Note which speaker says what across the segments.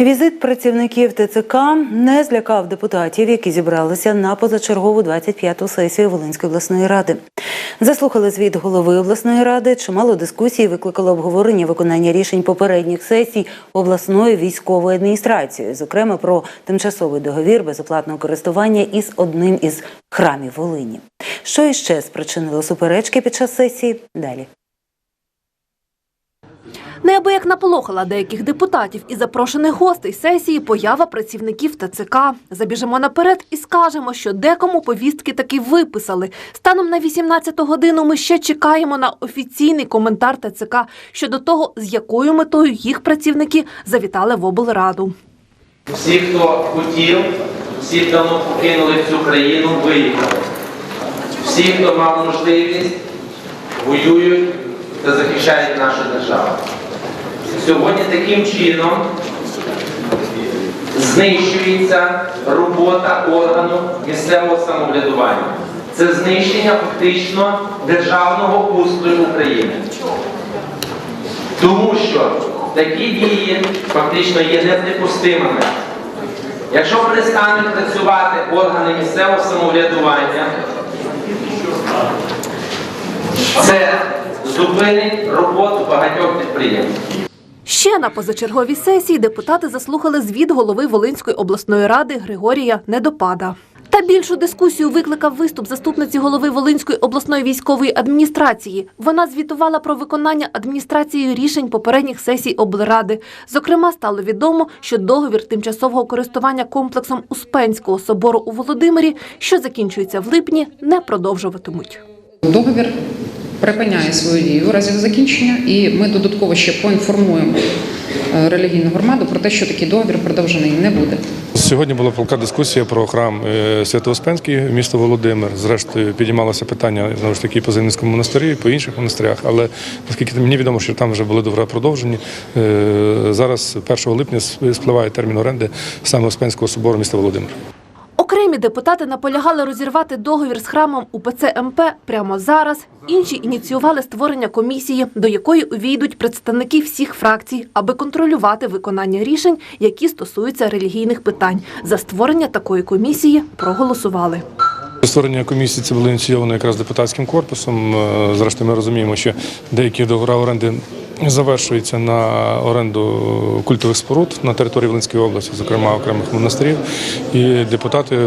Speaker 1: Візит працівників ТЦК не злякав депутатів, які зібралися на позачергову 25-ту сесію Волинської обласної ради. Заслухали звіт голови обласної ради. Чимало дискусій викликало обговорення виконання рішень попередніх сесій обласної військової адміністрації, зокрема про тимчасовий договір безоплатного користування із одним із храмів Волині. Що іще спричинило суперечки під час сесії? Далі.
Speaker 2: Неабияк наполохала деяких депутатів і запрошених гостей сесії поява працівників ТЦК. Забіжимо наперед і скажемо, що декому повістки таки виписали. Станом на 18 годину ми ще чекаємо на офіційний коментар ТЦК щодо того, з якою метою їх працівники завітали в облраду.
Speaker 3: Всі, хто хотів, всі давно покинули цю країну, виїхали. Всі, хто мав можливість, воюють та захищають нашу державу. Сьогодні таким чином знищується робота органу місцевого самоврядування. Це знищення фактично державного устрою України. Тому що такі дії фактично є неприпустимими. Якщо перестануть працювати органи місцевого самоврядування, це зупинить роботу багатьох підприємств.
Speaker 2: Ще на позачерговій сесії депутати заслухали звіт голови Волинської обласної ради Григорія Недопада. Та більшу дискусію викликав виступ заступниці голови Волинської обласної військової адміністрації. Вона звітувала про виконання адміністрацією рішень попередніх сесій облради. Зокрема, стало відомо, що договір тимчасового користування комплексом Успенського собору у Володимирі, що закінчується в липні, не продовжуватимуть.
Speaker 4: Договір припиняє свою дію у разі закінчення, і ми додатково ще поінформуємо е, релігійну громаду про те, що такий договір продовжений не буде.
Speaker 5: Сьогодні була палка дискусія про храм е, Свято-Успенський, місто Володимир. Зрештою, підіймалося питання знову ж таки по Зимницькому монастирі, по інших монастирях. Але наскільки мені відомо, що там вже були договори продовжені. Е, Зараз 1 липня спливає термін оренди саме Успенського собору міста Володимир.
Speaker 2: Окремі депутати наполягали розірвати договір з храмом УПЦ МП прямо зараз. Інші ініціювали створення комісії, до якої увійдуть представники всіх фракцій, аби контролювати виконання рішень, які стосуються релігійних питань. За створення такої комісії проголосували.
Speaker 5: Створення комісії це було ініційовано якраз депутатським корпусом. Е, Зрештою, ми розуміємо, що деякі договори оренди завершуються на оренду культових споруд на території Волинської області, зокрема окремих монастирів. І депутати е,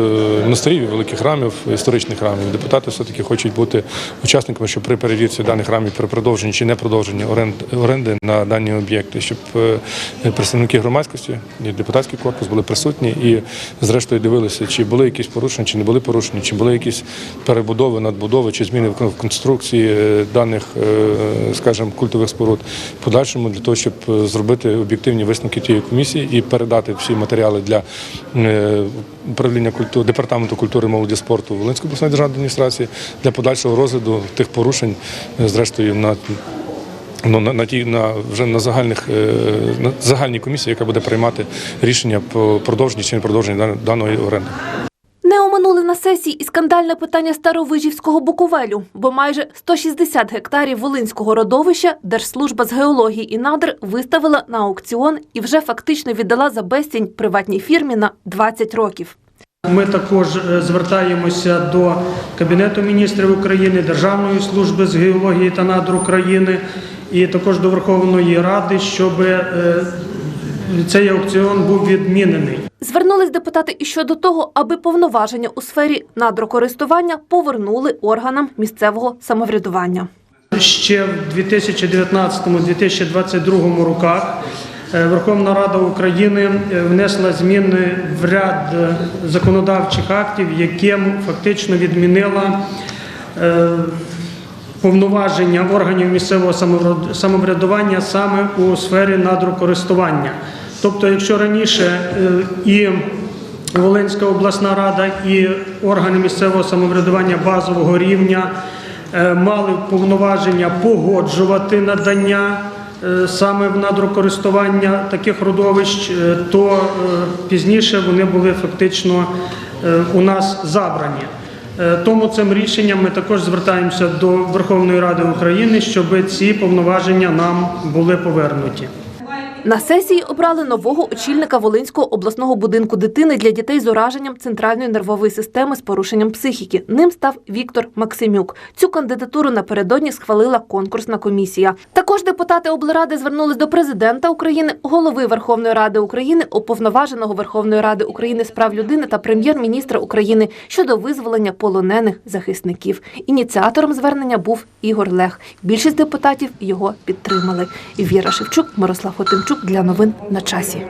Speaker 5: монастирів, великих храмів, історичних храмів, депутати все-таки хочуть бути учасниками, щоб при перевірці даних храмів при продовженні чи не продовженні орен- оренди на дані об'єкти, щоб е, представники громадськості і депутатський корпус були присутні і, зрештою, дивилися, чи були якісь порушення, чи не були порушені, чи були якісь перебудови, надбудови, чи зміни в конструкції е, даних, скажімо, культових споруд подальшому для того, щоб е, зробити об'єктивні висновки тієї комісії і передати всі матеріали для е, управління культури департаменту культури, молоді спорту Волинської обласної державної адміністрації для подальшого розгляду тих порушень, е, зрештою на. Ну, на, на ті на вже на загальних на загальній комісії, яка буде приймати рішення по продовженні чи не продовженні даної оренди.
Speaker 2: Оминули на сесії і скандальне питання Старовижівського Буковелю, бо майже 160 гектарів Волинського родовища Держслужба з геології і надр виставила на аукціон і вже фактично віддала за безцінь приватній фірмі на 20 років.
Speaker 6: Ми також е, звертаємося до Кабінету міністрів України, Державної служби з геології та надр України і також до Верховної Ради, щоб е, цей аукціон був відмінений.
Speaker 2: Звернулись депутати і щодо того, аби повноваження у сфері надрокористування повернули органам місцевого самоврядування.
Speaker 6: Ще в 2019-2022 роках е, Верховна Рада України е, внесла зміни в ряд е, законодавчих актів, яким фактично відмінила повноваження органів місцевого самоврядування саме у сфері надрокористування. Тобто, якщо раніше е, і Волинська обласна рада і органи місцевого самоврядування базового рівня е, мали повноваження погоджувати надання е, саме в надрокористування таких родовищ, то пізніше вони були фактично у нас забрані. Тому цим рішенням ми також звертаємося до Верховної Ради України, щоб ці повноваження нам були повернуті.
Speaker 2: На сесії обрали нового очільника Волинського обласного будинку дитини для дітей з ураженням центральної нервової системи з порушенням психіки. Ним став Віктор Максимюк. Цю кандидатуру напередодні схвалила конкурсна комісія. Також депутати облради звернулись до президента України, голови Верховної Ради України, уповноваженого Верховної Ради України з прав людини та прем'єр-міністра України щодо визволення полонених захисників. Ініціатором звернення був Ігор Лех. Більшість депутатів його підтримали. Віра Шевчук, Мирослав Хотимчук для новин на часі.